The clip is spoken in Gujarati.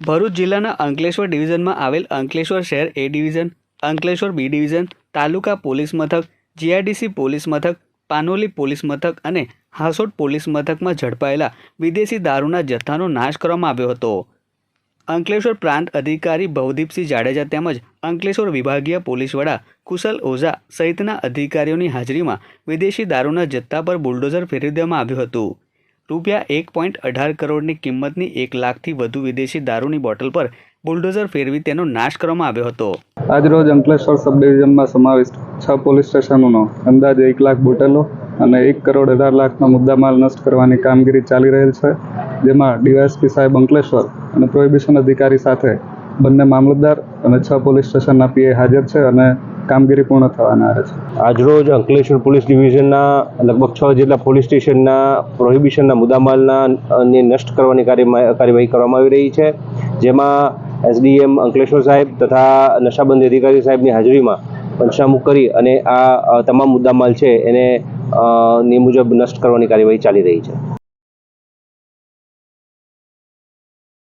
ભરૂચ જિલ્લાના અંકલેશ્વર ડિવિઝનમાં આવેલ અંકલેશ્વર શહેર A division, Ankleshwar B division, taluka police મથક જીઆઈડીસી પોલીસ મથક, પાનોલી પોલીસ મથક અને હાસોટ પોલીસ મથકમાં ઝડપાયેલા વિદેશી દારૂના જથ્થાનો નાશ કરવામાં આવ્યો હતો. અંકલેશ્વર પ્રાંત અધિકારી ભવદીપસિંહ જાડેજા તેમજ અંકલેશ્વર વિભાગીય પોલીસ વડા કુશલ ઓઝા સહિતના અધિકારીઓની હાજરીમાં વિદેશી દારૂના જથ્થા પર બુલડોઝર ફેરવી દેવામાં આવ્યું હતું. રૂપિયા એક પોઈન્ટ અઢાર કરોડની કિંમતની એક લાખથી વધુ વિદેશી દારૂની બોટલ પર બુલડોઝર ફેરવી તેનો નાશ કરવામાં આવ્યો હતો. આજરોજ અંકલેશ્વર સબ ડિવિઝનમાં સમાવિષ્ટ છ પોલીસ સ્ટેશનોનો અંદાજે એક લાખ બોટલો અને એક કરોડ અઢાર લાખનો મુદ્દામાલ નષ્ટ કરવાની કામગીરી ચાલી રહેલ છે, જેમાં ડીવાયએસપી સાહેબ અંકલેશ્વર અને પ્રોહિબિશન અધિકારી સાથે બંને મામલતદાર અને છ પોલીસ સ્ટેશનના પીએ હાજર છે અને કામગીરી પૂર્ણ થવાના છે. આજરોજ અંકલેશ્વર પોલીસ ડિવિઝનના લગભગ છ જેટલા પોલીસ સ્ટેશનના પ્રોહિબિશનના મુદ્દામાલના ને નષ્ટ કરવાની કાર્યવાહી કરવામાં આવી રહી છે. જેમાં એસડીએમ અંકલેશ્વર સાહેબ તથા નશાબંધી અધિકારી સાહેબની હાજરીમાં પંચનામું કરી અને આ તમામ મુદ્દામાલ છે એને ની મુજબ નષ્ટ કરવાની કાર્યવાહી ચાલી રહી છે.